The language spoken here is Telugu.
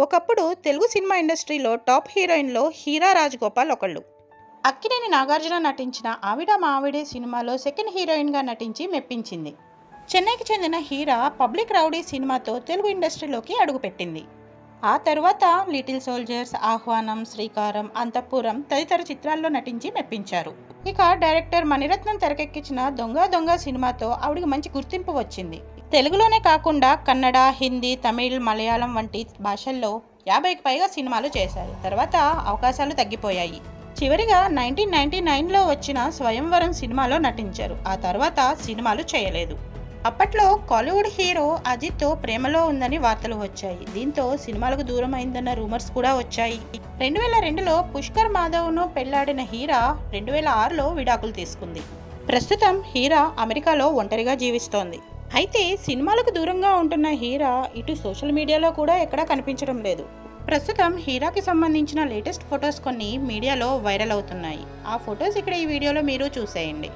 ఒకప్పుడు తెలుగు సినిమా ఇండస్ట్రీలో టాప్ హీరోయిన్లో హీరా రాజగోపాల్ ఒకళ్ళు. అక్కినేని నాగార్జున నటించిన ఆవిడ మావిడే సినిమాలో సెకండ్ హీరోయిన్గా నటించి మెప్పించింది. చెన్నైకి చెందిన హీరా పబ్లిక్ రౌడీ సినిమాతో తెలుగు ఇండస్ట్రీలోకి అడుగుపెట్టింది. ఆ తర్వాత లిటిల్ సోల్జర్స్ ఆహ్వానం శ్రీకారం అంతఃపురం తదితర చిత్రాల్లో నటించి మెప్పించారు. ఇక డైరెక్టర్ మణిరత్నం తెరకెక్కించిన దొంగ దొంగ సినిమాతో ఆవిడకి మంచి గుర్తింపు వచ్చింది. తెలుగులోనే కాకుండా కన్నడ హిందీ తమిళ్ మలయాళం వంటి భాషల్లో యాభైకి పైగా సినిమాలు చేశారు. తర్వాత అవకాశాలు తగ్గిపోయాయి. చివరిగా నైన్టీన్ నైన్టీ నైన్లో వచ్చిన స్వయంవరం సినిమాలో నటించారు. ఆ తర్వాత సినిమాలు చేయలేదు. అప్పట్లో కాలీవుడ్ హీరో అజిత్తో ప్రేమలో ఉందని వార్తలు వచ్చాయి. దీంతో సినిమాలకు దూరం అయిందన్న రూమర్స్ కూడా వచ్చాయి. రెండు వేల రెండులో పుష్కర్ మాధవ్ను పెళ్ళాడిన హీరా రెండు వేల ఆరులో విడాకులు తీసుకుంది. ప్రస్తుతం హీరా అమెరికాలో ఒంటరిగా జీవిస్తోంది. అయితే సినిమాలకు దూరంగా ఉంటున్న హీరా ఇటు సోషల్ మీడియాలో కూడా ఎక్కడా కనిపించడం లేదు. ప్రస్తుతం హీరాకి సంబంధించిన లేటెస్ట్ ఫొటోస్ కొన్ని మీడియాలో వైరల్ అవుతున్నాయి. ఆ ఫొటోస్ ఇక్కడ ఈ వీడియోలో మీరు చూసేయండి.